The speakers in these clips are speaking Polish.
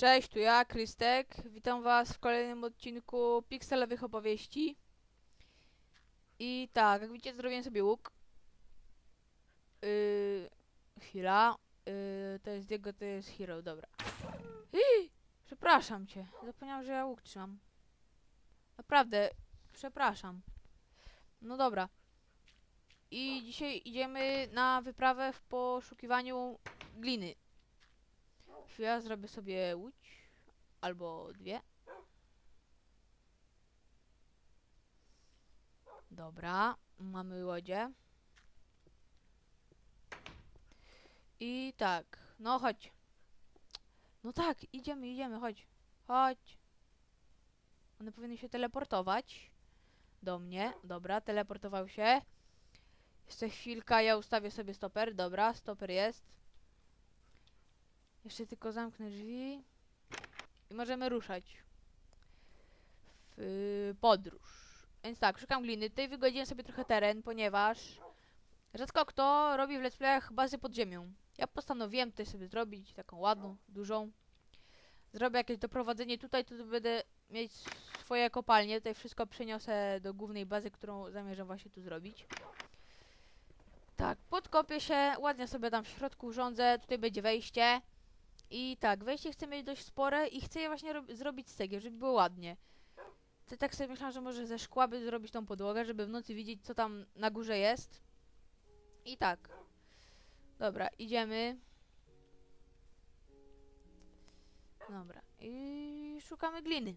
Cześć, tu ja, Krystek. Witam was w kolejnym odcinku Pixelowych opowieści. I tak, jak widzicie, zrobiłem sobie łuk. Yy, chwila. Yy, to jest Diego, to jest Hero, dobra. Ii, przepraszam cię. Zapomniałam, że ja łuk trzymam. Naprawdę, przepraszam. No dobra. I dzisiaj idziemy na wyprawę w poszukiwaniu gliny. Chwila, zrobię sobie łódź. Albo dwie. Dobra, mamy łodzie. I tak, no chodź. No tak, idziemy, idziemy, chodź. Chodź. One powinny się teleportować do mnie. Dobra, teleportował się. Jeszcze chwilka, ja ustawię sobie stoper. Dobra, stoper jest. Jeszcze tylko zamknę drzwi. I możemy ruszać. W y, podróż. Więc tak, szukam gliny. Tutaj wygodziłem sobie trochę teren, ponieważ rzadko kto robi w let's playach bazy pod ziemią. Ja postanowiłem tutaj sobie zrobić taką ładną, dużą. Zrobię jakieś doprowadzenie tutaj, tu będę mieć swoje kopalnie. Tutaj wszystko przeniosę do głównej bazy, którą zamierzam właśnie tu zrobić. Tak, podkopię się, ładnie sobie tam w środku urządzę. Tutaj będzie wejście. I tak, wejście chcę mieć dość spore i chcę je właśnie rob- zrobić z cegieł, żeby było ładnie. To tak sobie myślałam, że może ze szkła by zrobić tą podłogę, żeby w nocy widzieć, co tam na górze jest. I tak. Dobra, idziemy. Dobra, i szukamy gliny.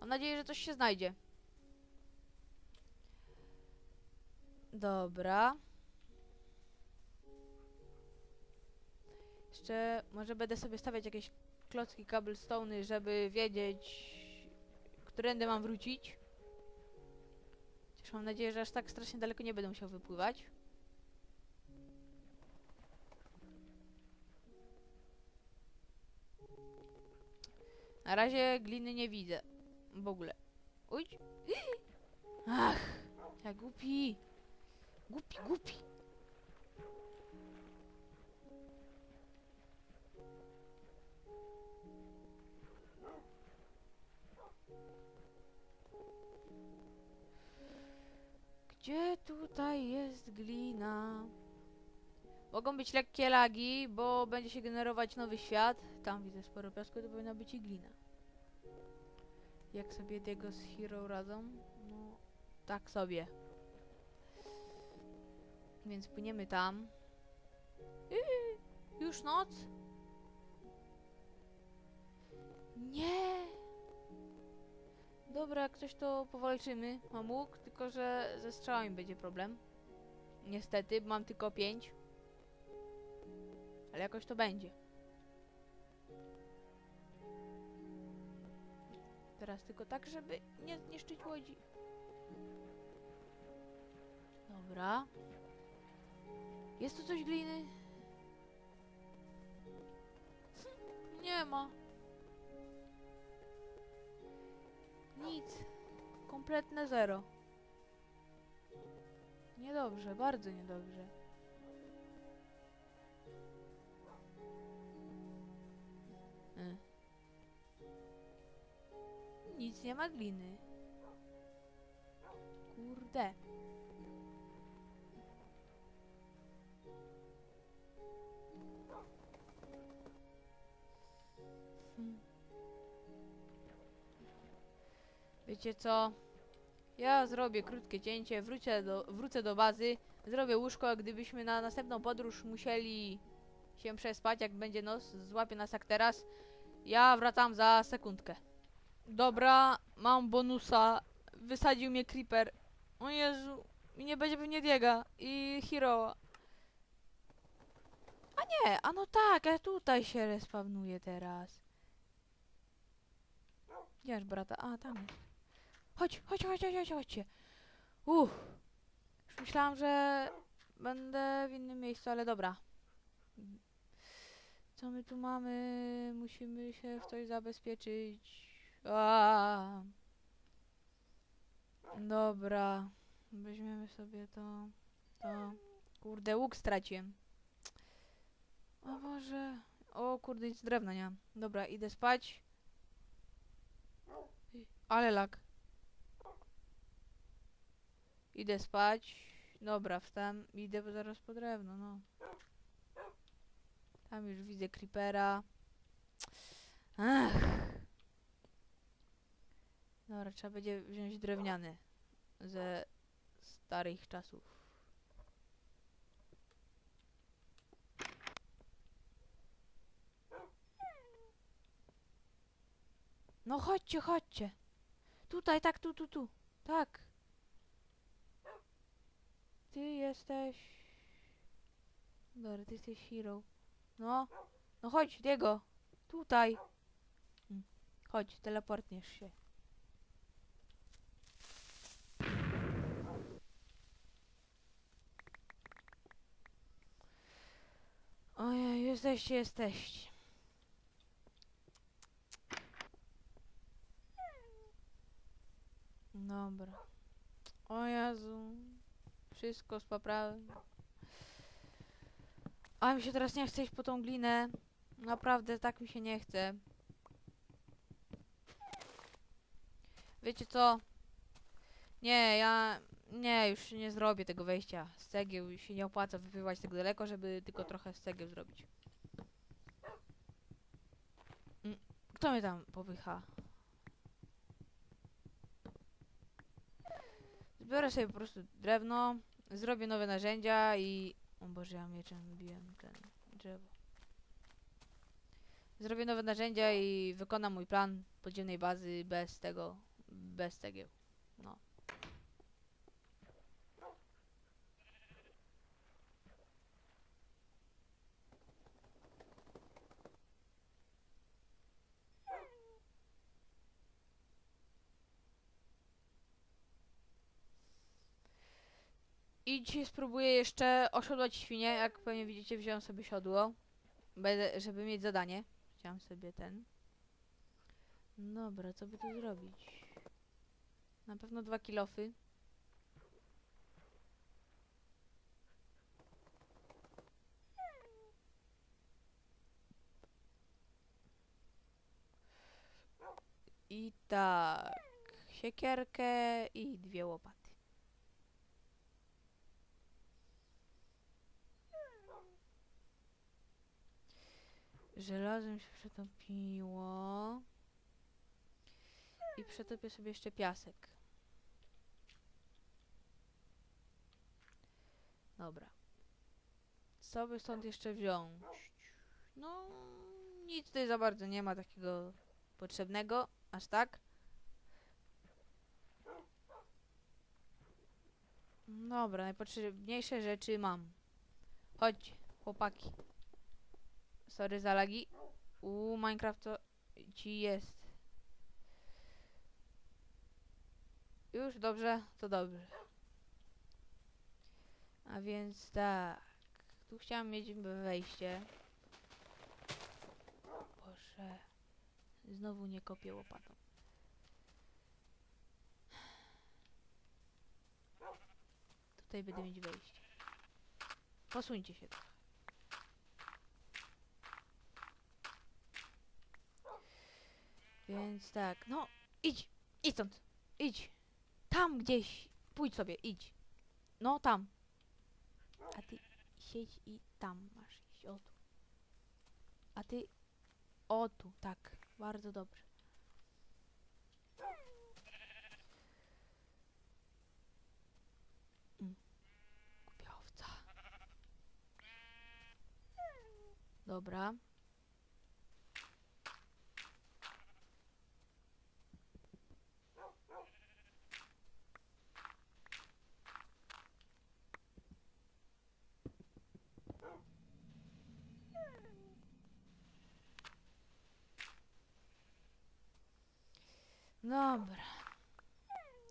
Mam nadzieję, że coś się znajdzie. Dobra. Jeszcze może będę sobie stawiać jakieś klocki cobblestone'y, żeby wiedzieć, którędy mam wrócić. Chociaż mam nadzieję, że aż tak strasznie daleko nie będę musiał wypływać. Na razie gliny nie widzę. W ogóle. Ujdź. Ach, ja głupi. Głupi, głupi. Gdzie tutaj jest glina? Mogą być lekkie lagi, bo będzie się generować nowy świat. Tam widzę sporo piasku, to powinna być i glina. Jak sobie Diego z Hero radzą? No, tak sobie. Więc płyniemy tam. Yy, już noc? Nie! Dobra, jak ktoś to powalczymy. Mam łuk, tylko że ze strzałami będzie problem. Niestety, mam tylko pięć. Ale jakoś to będzie. Teraz tylko tak, żeby nie zniszczyć łodzi. Dobra. Jest tu coś gliny? Nie ma. Nic. Kompletne zero. Niedobrze, bardzo niedobrze. Y. Nic nie ma gliny. Kurde. Hmm. Wiecie co? Ja zrobię krótkie cięcie, wrócę do, wrócę do bazy, zrobię łóżko, a gdybyśmy na następną podróż musieli się przespać, jak będzie noc, złapie nas jak teraz, ja wracam za sekundkę. Dobra, mam bonusa, wysadził mnie Creeper. O Jezu, i nie będzie pewnie Diega i Hero. A nie, a no tak, ja tutaj się respawnuję teraz. Gdzie masz brata? A, tam jest. Chodź, chodź, chodź, chodź, chodź, chodźcie. Uff. Już myślałam, że będę w innym miejscu, ale dobra. Co my tu mamy? Musimy się w coś zabezpieczyć. A. Dobra. Weźmiemy sobie to. To. Kurde, łuk straciłem. O Boże. O kurde, nic drewna nie. Dobra, idę spać. Ale lak. Idę spać. Dobra, wstam. Idę zaraz po drewno, no. Tam już widzę creepera. Ach. Dobra, trzeba będzie wziąć drewniany. Ze starych czasów. No chodźcie, chodźcie. Tutaj, tak, tu, tu, tu. Tak. Ty jesteś... Dobra, ty jesteś hero. No. No chodź, Diego. Tutaj. Mm. Chodź, teleportniesz się. Ojej, jesteście, jesteście. Dobra. O Jezu. Wszystko z poprawy. A mi się teraz nie chce iść po tą glinę. Naprawdę tak mi się nie chce. Wiecie co? Nie, ja... Nie, już nie zrobię tego wejścia z cegieł. Się nie opłaca wypływać tak daleko, żeby tylko trochę z cegieł zrobić. Mm, Kto mnie tam popycha? Zbiorę sobie po prostu drewno, zrobię nowe narzędzia i... O Boże, ja mieczem biłem ten drzewo. Zrobię nowe narzędzia i wykonam mój plan podziemnej bazy bez tego, bez cegieł. No. I dzisiaj spróbuję jeszcze osiodłać świnię. Jak pewnie widzicie, wziąłem sobie siodło. Żeby mieć zadanie. Chciałam sobie ten. Dobra, co by tu zrobić? Na pewno dwa kilofy. I tak. Siekierkę i dwie łopaty. Żelazem się przetopiło. I przetopię sobie jeszcze piasek. Dobra. Co by stąd jeszcze wziąć? No, nic tutaj za bardzo nie ma takiego potrzebnego, aż tak. Dobra, najpotrzebniejsze rzeczy mam. Chodź, chłopaki. Sorry za lagi. U Minecraft to ci jest. Już dobrze, to dobrze. A więc tak. Tu chciałam mieć wejście. Boże. Znowu nie kopię łopatą. Tutaj będę mieć wejście. Posuńcie się trochę. Więc tak, no idź, idź stąd, idź. Tam gdzieś, pójdź sobie, idź. No tam. A ty siedź i tam masz iść, o tu. A ty, o tu, tak, bardzo dobrze. Mm. Dobra. Dobra.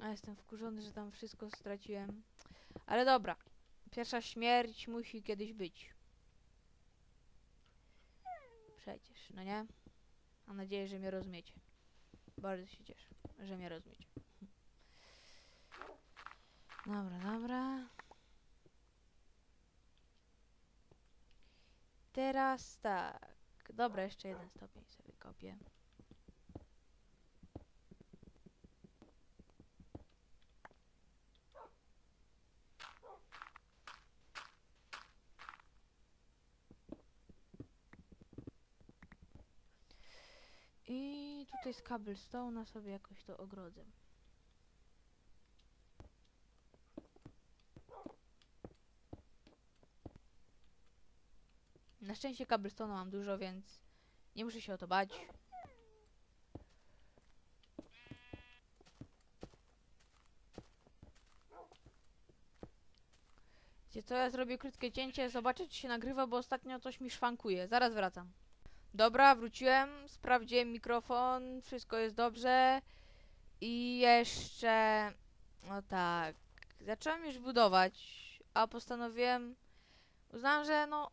A jestem wkurzony, że tam wszystko straciłem. Ale dobra. Pierwsza śmierć musi kiedyś być. Przecież, no nie? Mam nadzieję, że mnie rozumiecie. Bardzo się cieszę, że mnie rozumiecie. Dobra, dobra. Teraz tak. dobra, jeszcze jeden stopień sobie kopię. I tutaj z cobblestone'a sobie jakoś to ogrodzę. Na szczęście cobblestone'a mam dużo, więc nie muszę się o to bać. Wiecie co, ja zrobię krótkie cięcie, zobaczę czy się nagrywa, bo ostatnio coś mi szwankuje. Zaraz wracam. Dobra, wróciłem, sprawdziłem mikrofon, wszystko jest dobrze. I jeszcze... No tak, zacząłem już budować, a postanowiłem... Uznałem, że no...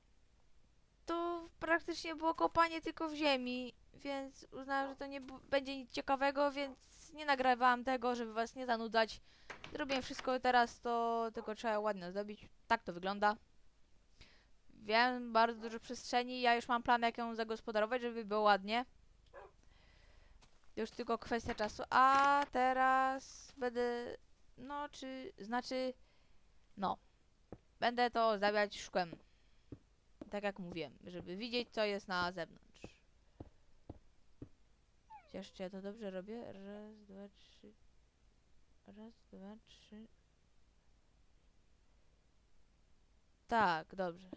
To praktycznie było kopanie tylko w ziemi, więc uznałem, że to nie będzie nic ciekawego, więc nie nagrywałem tego, żeby was nie zanudzać. Zrobiłem wszystko teraz, to tylko trzeba ładnie zrobić. Tak to wygląda. Wiem, bardzo dużo przestrzeni. Ja już mam plan, jak ją zagospodarować, żeby było ładnie. Już tylko kwestia czasu. A teraz będę. No, czy. Znaczy. No. Będę to zawiać szkłem. Tak jak mówiłem, żeby widzieć, co jest na zewnątrz. Chociaż czy ja to dobrze robię? Raz, dwa, trzy. Raz, dwa, trzy. Tak, dobrze.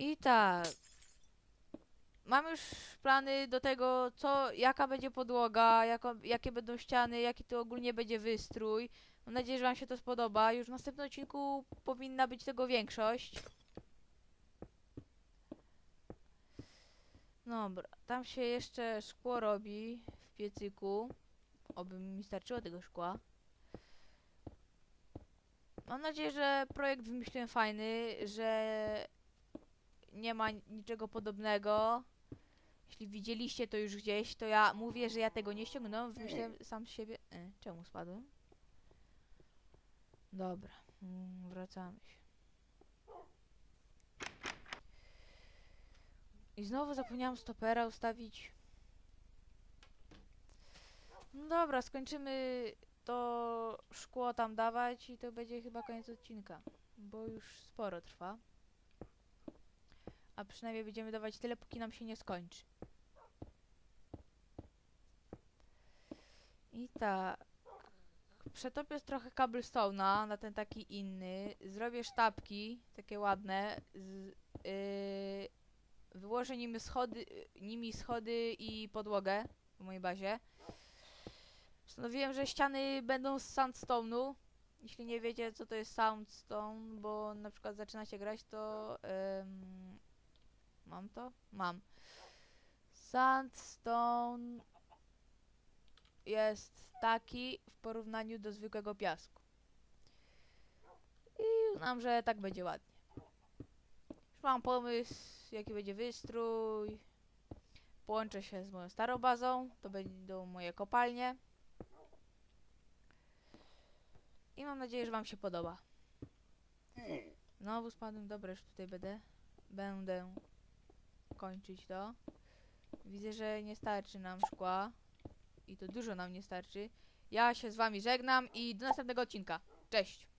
I tak. Mam już plany do tego, co, jaka będzie podłoga, jako, jakie będą ściany, jaki to ogólnie będzie wystrój. Mam nadzieję, że Wam się to spodoba. Już w następnym odcinku powinna być tego większość. Dobra, tam się jeszcze szkło robi w piecyku. Oby mi starczyło tego szkła. Mam nadzieję, że projekt wymyśliłem fajny, że nie ma niczego podobnego. Jeśli widzieliście to już gdzieś, to ja mówię, że ja tego nie ściągnąłem, wymyśliłem sam z siebie. E, czemu spadłem? Dobra, mm, wracamy się. I znowu zapomniałam stopera ustawić. No dobra, skończymy to szkło tam dawać i to będzie chyba koniec odcinka, bo już sporo trwa. A przynajmniej będziemy dawać tyle, póki nam się nie skończy. I tak. Przetopię trochę cobblestone'a na ten taki inny. Zrobię sztabki, takie ładne. Z, yy, wyłożę nimi schody, nimi schody i podłogę w mojej bazie. Postanowiłem, że ściany będą z sandstone'u. Jeśli nie wiecie, co to jest sandstone, bo na przykład zaczynacie grać, to... ym, mam to? Mam. Sandstone jest taki w porównaniu do zwykłego piasku. I uznam, że tak będzie ładnie. Już mam pomysł, jaki będzie wystrój. Połączę się z moją starą bazą. To będą moje kopalnie. I mam nadzieję, że Wam się podoba. Znowu spadłem. Dobra, już tutaj będę. Będę kończyć to. Widzę, że nie starczy nam szkła. I to dużo nam nie starczy. Ja się z Wami żegnam i do następnego odcinka. Cześć!